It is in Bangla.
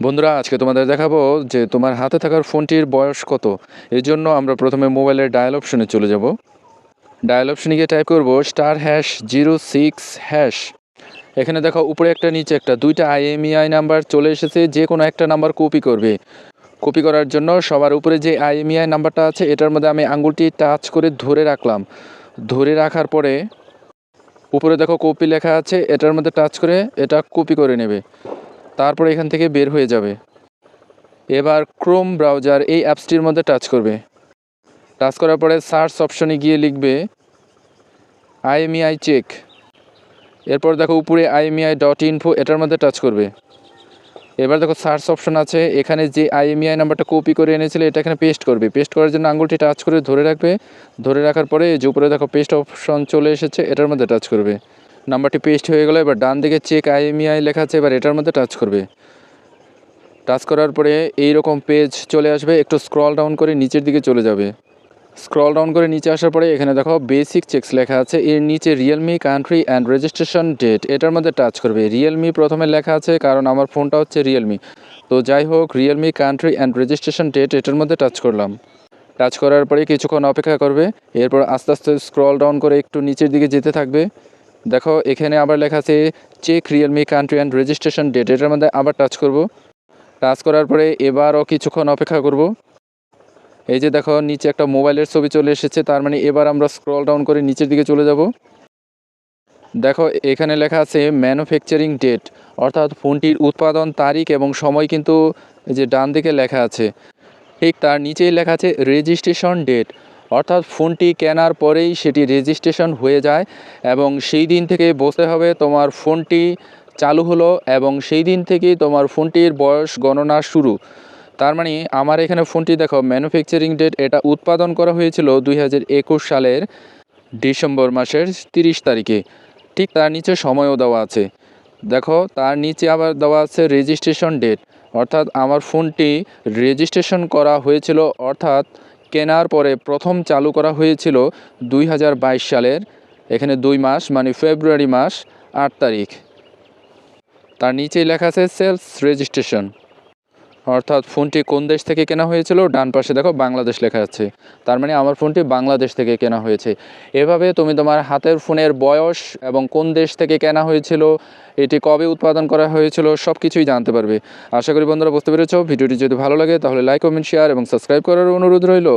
বন্ধুরা, আজকে তোমাদের দেখাবো যে তোমার হাতে থাকার ফোনটির বয়স কত। এর জন্য আমরা প্রথমে মোবাইলের ডায়াল অপশনে চলে যাব। ডায়াল অপশনে গিয়ে টাইপ করব star hash zero six hash এখানে দেখো, উপরে একটা, নিচে একটা, দুইটা আইএমইআই নাম্বার চলে এসেছে, যে কোনো একটা নাম্বার কপি করবে। কপি করার জন্য সবার উপরে যে আইএমইআই নাম্বারটা আছে, এটার মধ্যে আমি আঙুলটি টাচ করে ধরে রাখলাম। ধরে রাখার পরে, উপরে দেখো কপি লেখা আছে, এটার মধ্যে টাচ করে এটা কপি করে নেবে। তারপরে এখান থেকে বের হয়ে যাবে। এবার ক্রোম ব্রাউজার এই অ্যাপসটির মধ্যে টাচ করবে। টাচ করার পরে সার্চ অপশনে গিয়ে লিখবে আইএমইআই চেক এরপর দেখো উপরে আইএমইআই ডট ইনফো এটার মধ্যে টাচ করবে। এবার দেখো সার্চ অপশন আছে, এখানে যে আইএমইআই নাম্বারটা কপি করে এনেছিলে এটা এখানে পেস্ট করবে। পেস্ট করার জন্য আঙুলটি টাচ করে ধরে রাখবে। ধরে রাখার পরে যে উপরে দেখো পেস্ট অপশন চলে এসেছে, এটার মধ্যে টাচ করবে। নাম্বারটি পেস্ট হয়ে গেলো, এবার ডান দিকে চেক আইএমইআই লেখা আছে, এবার এটার মধ্যে টাচ করবে। টাচ করার পরে এই রকম পেজ চলে আসবে, একটু স্ক্রল ডাউন করে নিচের দিকে চলে যাবে। স্ক্রল ডাউন করে নিচে আসার পরে এখানে দেখো বেসিক চেকস লেখা আছে, এর নিচে realme country and registration date এটার মধ্যে টাচ করবে। রিয়েলমি প্রথমে লেখা আছে, কারণ আমার ফোনটা হচ্ছে রিয়েলমি তো যাই হোক realme country and registration date এটার মধ্যে টাচ করলাম। টাচ করার পরে কিছুক্ষণ অপেক্ষা করবে, এরপর আস্তে আস্তে স্ক্রল ডাউন করে একটু নিচের দিকে যেতে থাকবে। দেখো, এখানে আবার লেখা আছে check realme country and registration date এটার মধ্যে আবার টাচ করব। টাচ করার পরে এবারও কিছুক্ষণ অপেক্ষা করব। এই যে দেখো, নিচে একটা মোবাইলের ছবি চলে এসেছে, তার মানে এবার আমরা স্ক্রল ডাউন করে নিচের দিকে চলে যাব। দেখো, এখানে লেখা আছে ম্যানুফ্যাকচারিং ডেট অর্থাৎ ফোনটির উৎপাদন, তারিখ এবং সময় কিন্তু যে ডান দিকে লেখা আছে। ঠিক তার নিচেই লেখা আছে রেজিস্ট্রেশন ডেট অর্থাৎ ফোনটি কেনার পরেই সেটি রেজিস্ট্রেশন হয়ে যায় এবং সেই দিন থেকে বসতে হবে তোমার ফোনটি চালু হলো এবং সেই দিন থেকেই তোমার ফোনটির বয়স গণনা শুরু। তার মানে আমার এখানে ফোনটি দেখো ম্যানুফ্যাকচারিং ডেট এটা উৎপাদন করা হয়েছিল দুই হাজার একুশ সালের ডিসেম্বর মাসের তিরিশ তারিখে। ঠিক তার নিচে সময়ও দেওয়া আছে। দেখো, তার নিচে আবার দেওয়া আছে রেজিস্ট্রেশন ডেট অর্থাৎ আমার ফোনটি রেজিস্ট্রেশন করা হয়েছিল, অর্থাৎ কেনার পরে প্রথম চালু করা হয়েছিল দুই হাজার বাইশ সালের, এখানে দুই মাস মানে ফেব্রুয়ারি মাস, আট তারিখ। তার নিচেই লেখা আছে সেলস রেজিস্ট্রেশন। অর্থাৎ ফোনটি কোন দেশ থেকে কেনা হয়েছিল? ডান পাশে দেখো বাংলাদেশ লেখা আছে। তার মানে আমার ফোনটি বাংলাদেশ থেকে কেনা হয়েছে। এভাবে তুমি তোমার হাতের ফোনের বয়স এবং কোন দেশ থেকে কেনা হয়েছিল, এটি কবে উৎপাদন করা হয়েছিল সব কিছুই জানতে পারবে। আশা করি বন্ধুরা বুঝতে পেরেছ। ভিডিওটি যদি ভালো লাগে তাহলে লাইক কমেন্ট শেয়ার এবং সাবস্ক্রাইব করার অনুরোধ রইল।